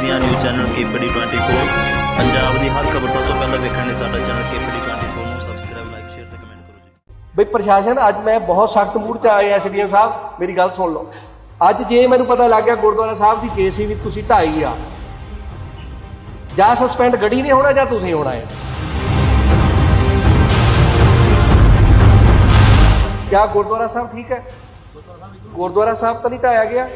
ਪੰਜਾਬ ਦੀਆਂ news channel KPD 24 Punjab ਦੀ ਹਰ ਖਬਰ ਸਭ ਤੋਂ ਪਹਿਲਾਂ ਵੇਖਣ ਲਈ ਸਾਡਾ ਚੈਨਲ ਕੇਪੀਡੀ 24 ਨੂੰ ਸਬਸਕ੍ਰਾਈਬ ਲਾਈਕ ਸ਼ੇਅਰ ਤੇ ਕਮੈਂਟ ਕਰੋ ਜੀ। ਬਈ ਪ੍ਰਸ਼ਾਸਨ, ਅੱਜ ਮੈਂ ਬਹੁਤ ਸਖਤ ਮੂਡ ਚ ਆਏ ਐਸਡੀਐਮ ਸਾਹਿਬ, ਮੇਰੀ ਗੱਲ ਸੁਣ ਲਓ। ਅੱਜ ਜੇ ਮੈਨੂੰ ਪਤਾ ਲੱਗ ਗਿਆ ਗੁਰਦੁਆਰਾ ਸਾਹਿਬ ਦੀ ਜੇਸੀਬੀ ਤੁਸੀਂ ਢਾਈ ਆ। ਜਾਂ ਸਸਪੈਂਡ ਗੜੀ ਨਹੀਂ ਹੋਣਾ ਜਾਂ ਤੁਸੀਂ ਹੋਣਾ ਹੈ। ਕਿਆ ਗੁਰਦੁਆਰਾ ਸਾਹਿਬ ਠੀਕ ਹੈ? ਗੁਰਦੁਆਰਾ ਸਾਹਿਬ ਤਾਂ ਨਹੀਂ ਢਾਇਆ ਗਿਆ।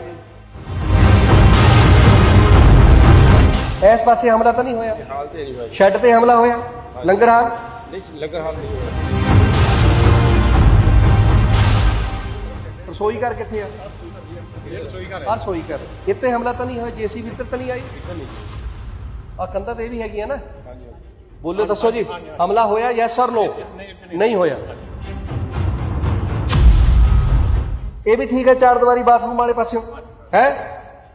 ਇਸ ਪਾਸੇ ਹਮਲਾ ਤਾਂ ਨਹੀਂ ਹੋਇਆ? ਹਾਲ ਤੇ ਨਹੀਂ ਹੋਇਆ ਸ਼ੈੱਡ ਤੇ ਹਮਲਾ ਹੋਇਆ? ਲੰਗਰ ਹਾਲ? ਨਹੀਂ ਲੰਗਰ ਹਾਲ ਨਹੀਂ ਹੋਇਆ। ਰਸੋਈ ਘਰ ਕਿੱਥੇ ਆ? ਰਸੋਈ ਘਰ ਆ ਰਸੋਈ ਘਰ। ਇੱਥੇ ਹਮਲਾ ਤਾਂ ਨਹੀਂ ਹੋਇਆ? ਜੇਸੀਬੀ ਇੱਧਰ ਤਾਂ ਨਹੀਂ ਆਈ? ਆ ਕੰਧਾਂ ਤੇ ਇਹ ਵੀ ਹੈਗੀਆਂ ਨਾ? ਹਾਂਜੀ ਬੋਲੋ ਦੱਸੋ ਜੀ। ਹਮਲਾ ਹੋਇਆ? ਯੈਸ ਔਰ ਨੋ ਨਹੀਂ ਹੋਇਆ। ਇਹ ਵੀ ਠੀਕ ਹੈ ਚਾਰ ਦੀਵਾਰੀ ਬਾਥਰੂਮ ਵਾਲੇ ਪਾਸਿਓਂ? ਹੈ?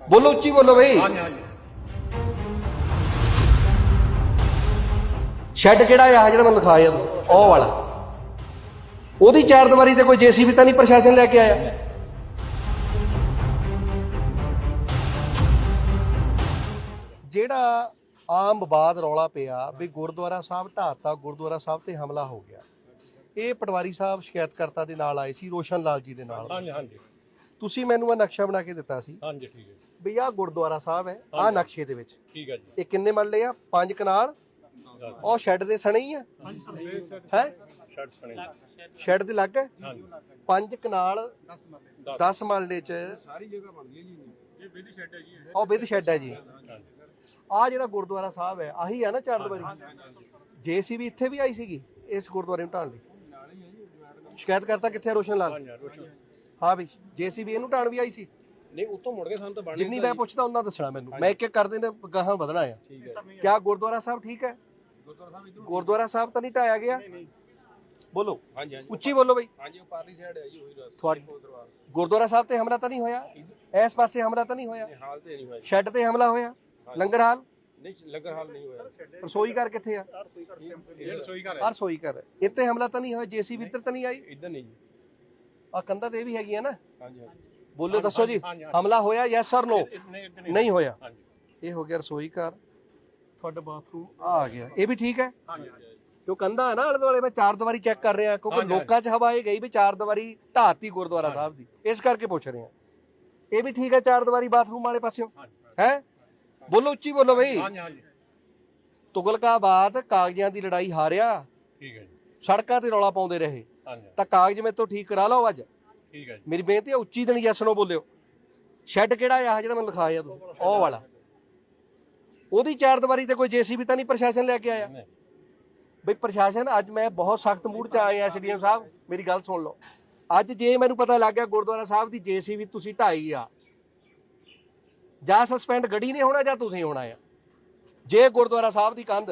ਬੋਲੋ ਉੱਚੀ ਬੋਲੋ ਬਈ। ਹਾਂਜੀ ਹਾਂਜੀ। ਸ਼ੈੱਡ ਕਿਹੜਾ ਆ? ਜਿਹੜਾ ਮੈਨੂੰ ਲਿਖਾਇਆ ਉਹ ਵਾਲਾ। ਉਹਦੀ ਚਾਰ ਦੀਵਾਰੀ ਤੇ ਕੋਈ ਜੇਸੀਬੀ ਤਾਂ ਨਹੀਂ ਪ੍ਰਸ਼ਾਸਨ ਲੈ ਕੇ ਆਇਆ? ਜਿਹੜਾ ਆਮ ਵਿਵਾਦ ਰੌਲਾ ਪਿਆ ਵੀ ਗੁਰਦੁਆਰਾ ਸਾਹਿਬ ਢਾਤਾ ਗੁਰਦੁਆਰਾ ਸਾਹਿਬ ਤੇ ਹਮਲਾ ਹੋ ਗਿਆ। ਇਹ ਪਟਵਾਰੀ ਸਾਹਿਬ ਸ਼ਿਕਾਇਤਕਰਤਾ ਦੇ ਨਾਲ ਆਏ ਸੀ ਰੋਸ਼ਨ ਲਾਲ ਜੀ ਦੇ ਨਾਲ। ਹਾਂਜੀ ਹਾਂਜੀ। ਤੁਸੀਂ ਮੈਨੂੰ ਇਹ ਨਕਸ਼ਾ ਬਣਾ ਕੇ ਦਿੱਤਾ ਸੀ। ਹਾਂਜੀ ਠੀਕ ਹੈ ਵੀ ਆਹ ਗੁਰਦੁਆਰਾ ਸਾਹਿਬ ਹੈ ਆਹ ਨਕਸ਼ੇ ਦੇ ਵਿੱਚ। ਠੀਕ ਹੈ ਜੀ। ਇਹ ਕਿੰਨੇ ਮਰਲੇ ਆ? ਪੰਜ ਕਨਾਲ ਉਹ ਸ਼ੈੱਡ ਦੇ ਸਣੇ ਹੀ ਆ? ਹੈ? ਸ਼ਰਟ ਸਣੇ ਸ਼ੈੱਡ ਦੇ ਲੱਗ? ਪੰਜ ਕਨਾਲ 10 ਮਰਲੇ ਚ ਸਾਰੀ ਜਗ੍ਹਾ ਬਣਦੀ ਹੈ ਜੀ ਇਹ ਵਿਧ ਸ਼ੈਡ ਹੈ ਜੀ। ਉਹ ਵਿਦ ਸ਼ੈੱਡ ਹੈ ਜੀ ਆ ਜਿਹੜਾ ਗੁਰਦੁਆਰਾ ਸਾਹਿਬ ਹੈ ਆਹੀ ਆ ਨਾ ਚਾਰ ਦੀਵਾਰੀ ਜੇਸੀਬੀ ਇੱਥੇ ਵੀ ਆਈ ਸੀਗੀ ਇਸ ਗੁਰਦੁਆਰੇ ਨੂੰ ਢਾਣ ਲਈ। ਸ਼ਿਕਾਇਤ ਕਰਤਾ ਕਿੱਥੇ ਰੋਸ਼ਨ ਲਾਲ। ਹਾਂ ਵੀ ਜੇਸੀਬੀ ਇਹਨੂੰ ਢਾਣ ਵੀ ਆਈ ਸੀ? ਨਹੀਂ ਉੱਥੋਂ ਮੁੜ ਕੇ ਸਾਨੂੰ ਤਾਂ ਬਣ ਜਿੰਨੀ ਮੈਂ ਪੁੱਛਦਾ ਉਹਨਾਂ ਦੱਸਣਾ ਮੈਨੂੰ। ਮੈਂ ਇੱਕ ਇੱਕ ਕਰਦੇ ਨੇ ਗਾਹਾਂ ਵਧਣਾ ਆ। ਕਿਆ ਗੁਰਦੁਆਰਾ ਸਾਹਿਬ ਠੀਕ ਹੈ? ਗੁਰਦੁਆਰਾ ਸਾਹਿਬ ਇਧਰ ਗੁਰਦੁਆਰਾ ਸਾਹਿਬ ਤਾਂ ਨਹੀਂ ਢਾਇਆ ਗਿਆ? ਬੋਲੋ। ਹਾਂਜੀ ਹਾਂਜੀ। ਉੱਚੀ ਬੋਲੋ ਬਈ। ਹਾਂਜੀ ਉਹ ਪਾਰਲੀ ਸਾਈਡ ਹੈ ਜੀ ਉਹੀ ਰਸ ਤੁਹਾਡੀ ਦਰਬਾਰ। ਗੁਰਦੁਆਰਾ ਸਾਹਿਬ ਤੇ ਹਮਲਾ ਤਾਂ ਨਹੀਂ ਹੋਇਆ? ਇਸ ਪਾਸੇ ਹਮਲਾ ਤਾਂ ਨਹੀਂ ਹੋਇਆ? ਹਾਲ ਤੇ ਨਹੀਂ ਹੋਇਆ ਸ਼ੈੱਡ ਤੇ ਹਮਲਾ ਹੋਇਆ? ਲੰਗਰ ਹਾਲ? ਨਹੀਂ ਲੰਗਰ ਹਾਲ ਨਹੀਂ ਹੋਇਆ। ਰਸੋਈ ਘਰ ਕਿੱਥੇ ਆ? ਰਸੋਈ ਘਰ ਆ ਰਸੋਈ ਘਰ ਇੱਥੇ ਹਮਲਾ ਤਾਂ ਨਹੀਂ ਹੋਇਆ? ਜੇਸੀਬੀ ਇੱਧਰ ਤਾਂ ਨਹੀਂ ਆਈ? ਇਧਰ ਨਹੀਂ ਜੀ। ਆ ਕੰਧਾਂ ਤੇ ਵੀ ਹੈਗੀਆਂ ਨਾ? ਹਾਂਜੀ ਹਾਂਜੀ। ਬੋਲੋ ਦੱਸੋ ਜੀ। ਹਮਲਾ ਹੋਇਆ ਯੈਸ ਔਰ ਨੋ ਨਹੀਂ ਹੋਇਆ। ਹਾਂਜੀ। ਇਹ ਹੋ ਗਿਆ ਰਸੋਈ ਘਰ। ਤੁਹਾਡਾ ਬਾਥਰੂਮ ਆ ਗਿਆ। ਇਹ ਵੀ ਠੀਕ ਹੈ? ਜੋ ਕੰਧਾ ਹੈ ਨਾ ਆਲੇ ਦੁਆਲੇ ਮੈਂ ਚਾਰ ਦੀਵਾਰੀ ਚੈੱਕ ਕਰ ਰਿਹਾ ਕਿਉਂਕਿ ਲੋਕਾਂ 'ਚ ਹਵਾ ਇਹ ਗਈ ਵੀ ਚਾਰ ਦੀਵਾਰੀ ਢਾਤੀ ਗੁਰਦੁਆਰਾ ਸਾਹਿਬ ਦੀ। ਇਸ ਕਰਕੇ ਪੁੱਛ ਰਹੇ। ਇਹ ਵੀ ਠੀਕ ਹੈ ਚਾਰ ਦੀਵਾਰੀ ਬਾਥਰੂਮ ਵਾਲੇ ਪਾਸਿਓਂ? ਹੈ? ਬੋਲੋ ਉੱਚੀ ਬੋਲੋ ਬਈ। ਹਾਂਜੀ ਹਾਂਜੀ। ਤੁਗਲਕਾਬਾਦ ਕਾਗਜ਼ਾਂ ਦੀ ਲੜਾਈ ਹਾਰਿਆ। ਠੀਕ ਹੈ ਜੀ। ਸੜਕਾਂ ਤੇ ਰੌਲਾ ਪਾਉਂਦੇ ਰਹੇ। ਹਾਂਜੀ ਤਾਂ ਕਾਗਜ਼ ਮੇਰੇ ਤੋਂ ਠੀਕ ਕਰਾ ਲਓ ਅੱਜ। ਠੀਕ ਹੈ ਜੀ। ਮੇਰੀ ਬੇਨਤੀ ਹੈ ਉੱਚੀ ਦਿਨ ਯੈਸ ਨੋ ਬੋਲਿਓ। ਸ਼ੈੱਡ ਕਿਹੜਾ ਆ? ਜਿਹੜਾ ਮੈਨੂੰ ਲਿਖਾਇਆ ਤੂੰ। ਉਹ ਵਾਲਾ। ਉਹਦੀ ਚਾਰ ਦੀਵਾਰੀ ਤੇ ਕੋਈ ਜੇਸੀਬੀ ਤਾਂ ਨਹੀਂ ਪ੍ਰਸ਼ਾਸਨ ਲੈ ਕੇ ਆਇਆ? ਬਈ ਪ੍ਰਸ਼ਾਸਨ ਅੱਜ ਮੈਂ ਬਹੁਤ ਸਖਤ ਮੂਡ ਚ ਆਏ ਐਸਡੀਐਮ ਸਾਹਿਬ ਮੇਰੀ ਗੱਲ ਸੁਣ ਲਓ। ਅੱਜ ਜੇ ਮੈਨੂੰ ਪਤਾ ਲੱਗ ਗਿਆ ਗੁਰਦੁਆਰਾ ਸਾਹਿਬ ਦੀ ਜੇਸੀਬੀ ਤੁਸੀਂ ਢਾਈ ਆ ਜਾਂ ਸਸਪੈਂਡ ਗੜੀ ਨਹੀਂ ਹੋਣਾ ਜਾਂ ਤੁਸੀਂ ਹੋਣਾ ਆ। ਜੇ ਗੁਰਦੁਆਰਾ ਸਾਹਿਬ ਦੀ ਕੰਧ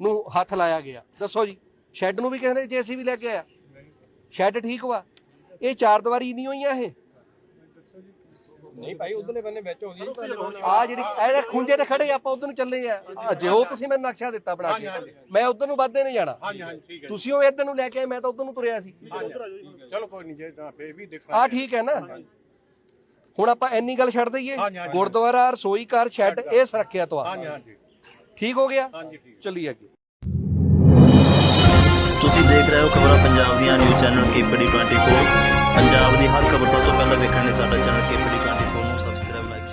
ਨੂੰ ਹੱਥ ਲਾਇਆ ਗਿਆ ਦੱਸੋ ਜੀ ਸ਼ੈੱਡ ਨੂੰ ਵੀ ਕਿਸੇ ਨੇ ਜੇਸੀਬੀ ਲੈ ਕੇ ਆਇਆ? ਸ਼ੈੱਡ ਠੀਕ ਵਾ? ਇਹ ਚਾਰ ਦੀਵਾਰੀ ਨਹੀਂ ਹੋਈਆਂ ਇਹ? ਨਹੀਂ ਭਾਈ ਉਧਰਲੇ ਬੰਨੇ ਵਿੱਚ ਹੋ ਗਈ। ਆ ਜਿਹੜੀ ਇਹ ਖੁੰਝੇ ਤੇ ਖੜੇ ਆਪਾਂ ਉਧਰ ਨੂੰ ਚੱਲੇ ਆ। ਆਹ ਜਿਉ ਤੁਸੀਂ ਮੈਨੂੰ ਨਕਸ਼ਾ ਦਿੱਤਾ ਬਣਾ ਕੇ ਮੈਂ ਉਧਰ ਨੂੰ ਵੱਧਦੇ ਨਹੀਂ ਜਾਣਾ। ਹਾਂਜੀ ਹਾਂਜੀ ਠੀਕ ਹੈ। ਤੁਸੀਂ ਉਹ ਇੱਧਰ ਨੂੰ ਲੈ ਕੇ ਆਏ ਮੈਂ ਤਾਂ ਉਧਰ ਨੂੰ ਤੁਰਿਆ ਸੀ। ਚਲੋ ਕੋਈ ਨਹੀਂ ਜੇ ਤਾਂ ਫੇਰ ਵੀ ਦੇਖਣਾ ਆ ਠੀਕ ਹੈ ਨਾ। ਹੁਣ ਆਪਾਂ ਇੰਨੀ ਗੱਲ ਛੱਡ ਦਈਏ। ਗੁਰਦੁਆਰਾ ਰਸੋਈ ਘਰ ਸ਼ੈੱਡ ਇਹ ਸੁਰੱਖਿਆ ਤੋਂ ਆ। ਹਾਂਜੀ ਹਾਂਜੀ। ਠੀਕ ਹੋ ਗਿਆ? ਹਾਂਜੀ ਠੀਕ ਚੱਲੀਏ ਅੱਗੇ। ਤੁਸੀਂ ਦੇਖ ਰਹੇ ਹੋ ਖਬਰਾਂ ਪੰਜਾਬ ਦੀਆਂ ਨਿਊਜ਼ ਚੈਨਲ ਕੇਪੀਡੀ 24 ਪੰਜਾਬ ਦੀ ਹਰ ਖਬਰ ਸਭ ਤੋਂ ਪਹਿਲਾਂ ਵੇਖਣ ਲਈ ਸਾਡਾ ਚੈਨਲ ਕੇਪੀਡੀ 24 ਨੂੰ ਸਬਸਕ੍ਰਾਈਬ ਲਾਈਕ